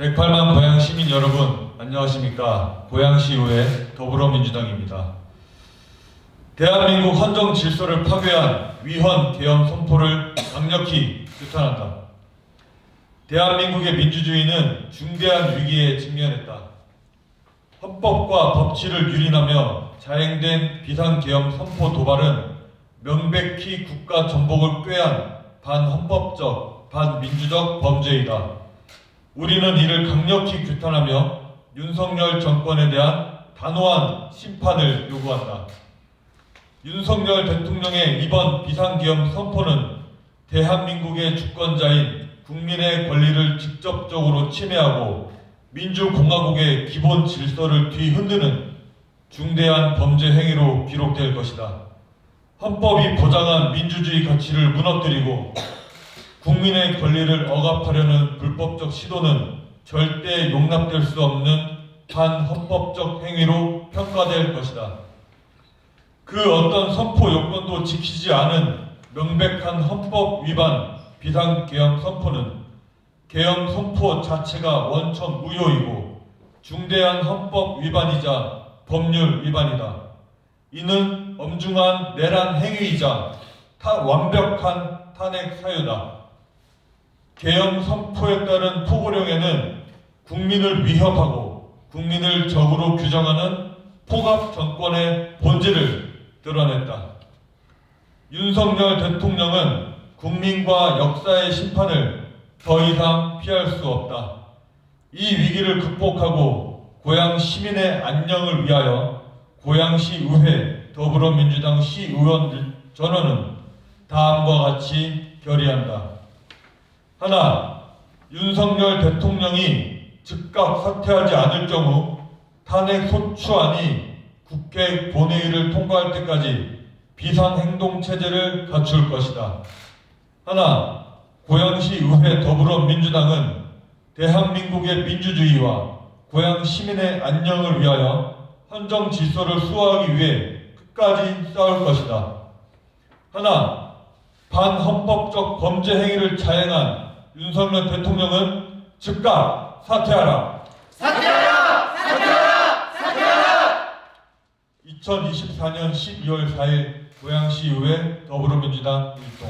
108만 고양 시민 여러분 안녕하십니까 고양시의회 더불어민주당입니다. 대한민국 헌정 질서를 파괴한 위헌 계엄 선포를 강력히 규탄한다. 대한민국의 민주주의는 중대한 위기에 직면했다. 헌법과 법치를 유린하며 자행된 비상계엄 선포 도발은 명백히 국가 전복을 꾀한 반헌법적, 반민주적 범죄이다. 우리는 이를 강력히 규탄하며 윤석열 정권에 대한 단호한 심판을 요구한다. 윤석열 대통령의 이번 비상기업 선포는 대한민국의 주권자인 국민의 권리를 직접적으로 침해하고 민주공화국의 기본 질서를 뒤흔드는 중대한 범죄 행위로 기록될 것이다. 헌법이 보장한 민주주의 가치를 무너뜨리고 국민의 권리를 억압하려는 불법적 시도는 절대 용납될 수 없는 반헌법적 행위로 평가될 것이다. 그 어떤 선포 요건도 지키지 않은 명백한 헌법 위반 비상계엄 선포는 계엄 선포 자체가 원천 무효이고 중대한 헌법 위반이자 법률 위반이다. 이는 엄중한 내란 행위이자 타 완벽한 탄핵 사유다. 계엄 선포에 따른 포고령에는 국민을 위협하고 국민을 적으로 규정하는 포갑 정권의 본질을 드러냈다. 윤석열 대통령은 국민과 역사의 심판을 더 이상 피할 수 없다. 이 위기를 극복하고 고양 시민의 안녕을 위하여 고양시 의회 더불어민주당 시의원 전원은 다음과 같이 결의한다. 하나, 윤석열 대통령이 즉각 사퇴하지 않을 경우 탄핵 소추안이 국회 본회의를 통과할 때까지 비상행동 체제를 갖출 것이다. 하나, 고양시 의회 더불어민주당은 대한민국의 민주주의와 고양 시민의 안녕을 위하여 헌정 질서를 수호하기 위해 끝까지 싸울 것이다. 하나, 반헌법적 범죄 행위를 자행한 윤석열 대통령은 즉각 사퇴하라. 사퇴하라! 사퇴하라! 사퇴하라! 2024년 12월 4일 고양시의회 더불어민주당 일동